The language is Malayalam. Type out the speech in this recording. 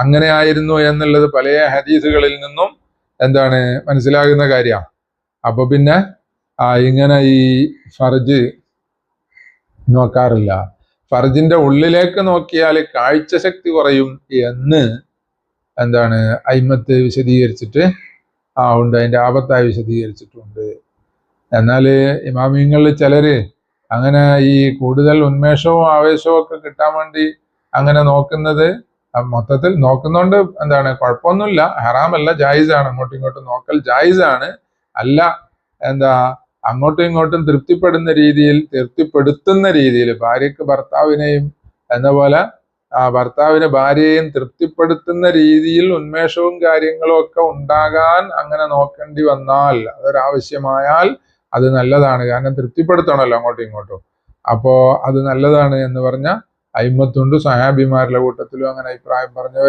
അങ്ങനെ ആയിരുന്നു എന്നുള്ളത് പല ഹദീസുകളിൽ നിന്നും എന്താണ് മനസ്സിലാകുന്ന കാര്യമാണ് അപ്പൊ പിന്നെ ആ ഇങ്ങനെ ഈ ഫർജ് നോക്കാറില്ല. ഫർജിന്റെ ഉള്ളിലേക്ക് നോക്കിയാൽ കാഴ്ചശക്തി കുറയും എന്ന് എന്താണ് അയിമത്ത് വിശദീകരിച്ചിട്ട് ആ ഉണ്ട്. അതിന്റെ ആപത്തായി വിശദീകരിച്ചിട്ടുണ്ട്. എന്നാൽ ഇമാമിങ്ങളിൽ ചിലര് അങ്ങനെ ഈ കൂടുതൽ ഉന്മേഷവും ആവേശവും ഒക്കെ കിട്ടാൻ വേണ്ടി അങ്ങനെ നോക്കുന്നത് മൊത്തത്തിൽ നോക്കുന്നോണ്ട് എന്താണ് കുഴപ്പമൊന്നുമില്ല. ഹറാമല്ല ജായിസാണ്. അങ്ങോട്ടും ഇങ്ങോട്ടും നോക്കൽ ജായിസാണ്. അല്ല എന്താ അങ്ങോട്ടും ഇങ്ങോട്ടും തൃപ്തിപ്പെടുന്ന രീതിയിൽ തൃപ്തിപ്പെടുത്തുന്ന രീതിയിൽ ഭാര്യക്ക് ഭർത്താവിനെയും എന്ന പോലെ ഭർത്താവിന് ഭാര്യയെയും തൃപ്തിപ്പെടുത്തുന്ന രീതിയിൽ ഉന്മേഷവും കാര്യങ്ങളും ഒക്കെ ഉണ്ടാകാൻ അങ്ങനെ നോക്കേണ്ടി വന്നാൽ അതൊരാവശ്യമായാൽ അത് നല്ലതാണ്. കാരണം തൃപ്തിപ്പെടുത്തണമല്ലോ അങ്ങോട്ടും ഇങ്ങോട്ടും. അപ്പോ അത് നല്ലതാണ് എന്ന് പറഞ്ഞ അയിമത്തുണ്ട് സഹാബിമാരുടെ കൂട്ടത്തിലും അങ്ങനെ അഭിപ്രായം പറഞ്ഞവർ